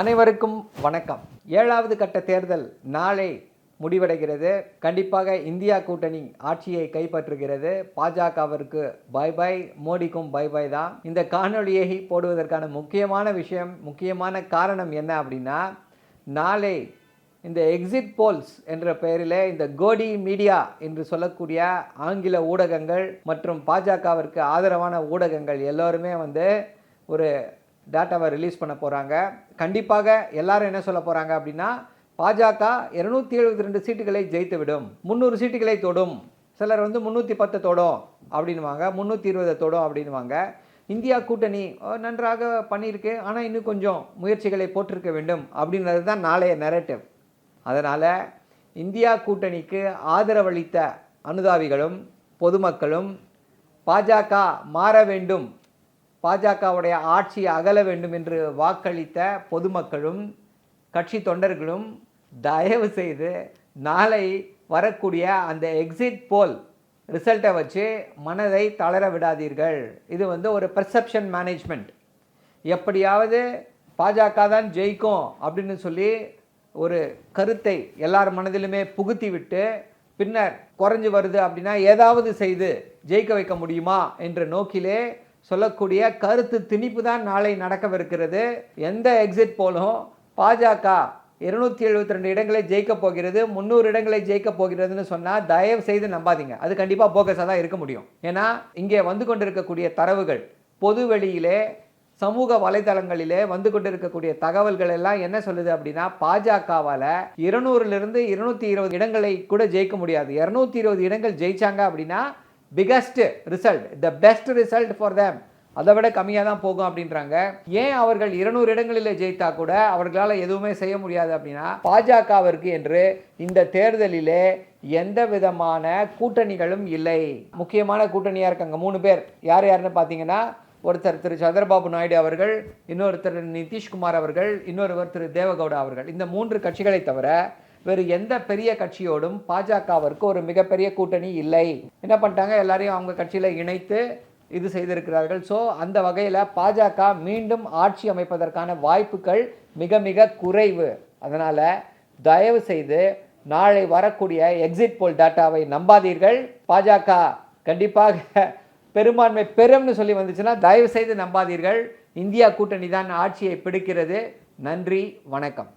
அனைவருக்கும் வணக்கம். ஏழாவது கட்ட தேர்தல் நாளை முடிவடைகிறது. கண்டிப்பாக இந்தியா கூட்டணி ஆட்சியை கைப்பற்றுகிறது. பாஜகவிற்கு பை பை மோடிக்கும் பை பை தான். இந்த காணொளியை போடுவதற்கான முக்கியமான விஷயம் முக்கியமான காரணம் என்ன அப்படின்னா நாளை இந்த எக்ஸிட் போல்ஸ் என்ற பெயரிலே இந்த கோடி மீடியா என்று சொல்லக்கூடிய ஆங்கில ஊடகங்கள் மற்றும் பாஜகவிற்கு ஆதரவான ஊடகங்கள் எல்லோருமே வந்து ஒரு டேட்டாவை ரிலீஸ் பண்ண போகிறாங்க கண்டிப்பாக எல்லாரும் என்ன சொல்ல போகிறாங்க அப்படின்னா பாஜக இரநூத்தி எழுபத்தி ரெண்டு சீட்டுகளை ஜெயித்து விடும் முந்நூறு சீட்டுகளை தொடும். சிலர் வந்து முந்நூற்றி பத்து தொடும் அப்படின்வாங்க முந்நூற்றி இருபது தொடும் அப்படின்வாங்க இந்தியா கூட்டணி நன்றாக பண்ணியிருக்கு. ஆனால் இன்னும் கொஞ்சம் முயற்சிகளை போட்டிருக்க வேண்டும் அப்படின்றது தான் நாளைய நெரட்டிவ் அதனால் இந்தியா கூட்டணிக்கு ஆதரவளித்த அனுதாபிகளும் பொதுமக்களும் பாஜக மாற வேண்டும் பாஜகவுடைய ஆட்சி அகல வேண்டும் என்று வாக்களித்த பொதுமக்களும் கட்சி தொண்டர்களும் தயவு செய்து நாளை வரக்கூடிய அந்த எக்ஸிட் போல் ரிசல்ட்டை வச்சு மனதை தளர விடாதீர்கள். இது வந்து ஒரு பெர்செப்ஷன் மேனேஜ்மெண்ட் எப்படியாவது பாஜக தான் ஜெயிக்கும் அப்படின்னு சொல்லி ஒரு கருத்தை எல்லார் மனதிலுமே புகுத்தி விட்டு பின்னர் குறைஞ்சு வருது அப்படின்னா ஏதாவது செய்து ஜெயிக்க வைக்க முடியுமா என்ற நோக்கிலே சொல்லக்கூடிய கருத்து திணிப்பு தான் நாளை நடக்கவிருக்கிறது. எந்த எக்ஸிட் போலும் பாஜக இருநூத்தி எழுபத்தி ரெண்டு இடங்களை ஜெயிக்க போகிறது முந்நூறு இடங்களை ஜெயிக்க போகிறதுன்னு சொன்னால் தயவு செய்து நம்பாதீங்க. அது கண்டிப்பாக போக்கஸாக தான் இருக்க முடியும். ஏன்னா இங்கே வந்து கொண்டிருக்கக்கூடிய தரவுகள் பொது வெளியிலே சமூக வலைதளங்களிலே வந்து கொண்டிருக்கக்கூடிய தகவல்கள் எல்லாம் என்ன சொல்லுது அப்படின்னா பாஜகவால் இருநூறுலேருந்து இருநூத்தி இருபது இடங்களை கூட ஜெயிக்க முடியாது. இரநூத்தி இருபது இடங்கள் ஜெயிச்சாங்க அப்படின்னா biggest result the best result for them அதை விட கம்மியாக தான் போகும் அப்படின்றாங்க. ஏன் அவர்கள் இருநூறு இடங்களில் ஜெயித்தா கூட அவர்களால் எதுவுமே செய்ய முடியாது அப்படின்னா பாஜகவிற்கு என்று இந்த தேர்தலிலே எந்த விதமான கூட்டணிகளும் இல்லை. முக்கியமான கூட்டணியாக இருக்காங்க மூணு பேர். யார் யாருன்னு பார்த்தீங்கன்னா ஒருத்தர் திரு சந்திரபாபு நாயுடு அவர்கள் இன்னொருத்தர் நிதிஷ்குமார் அவர்கள் இன்னொருவர் திரு தேவகவுடா அவர்கள். இந்த மூன்று கட்சிகளை தவிர வேறு எந்த பெரிய கட்சியோடும் பாஜகவிற்கு ஒரு மிகப்பெரிய கூட்டணி இல்லை. என்ன பண்ணிட்டாங்க? எல்லாரையும் அவங்க கட்சியில் இணைத்து இது செய்திருக்கிறார்கள். ஸோ அந்த வகையில் பாஜக மீண்டும் ஆட்சி அமைப்பதற்கான வாய்ப்புகள் மிக மிக குறைவு. அதனால் தயவு செய்து நாளை வரக்கூடிய எக்ஸிட் போல் டேட்டாவை நம்பாதீர்கள். பாஜக கண்டிப்பாக பெரும்பான்மை பெரும்னு சொல்லி வந்துச்சுன்னா தயவு செய்து நம்பாதீர்கள். இந்தியா கூட்டணி தான் ஆட்சியை பிடிக்கிறது. நன்றி வணக்கம்.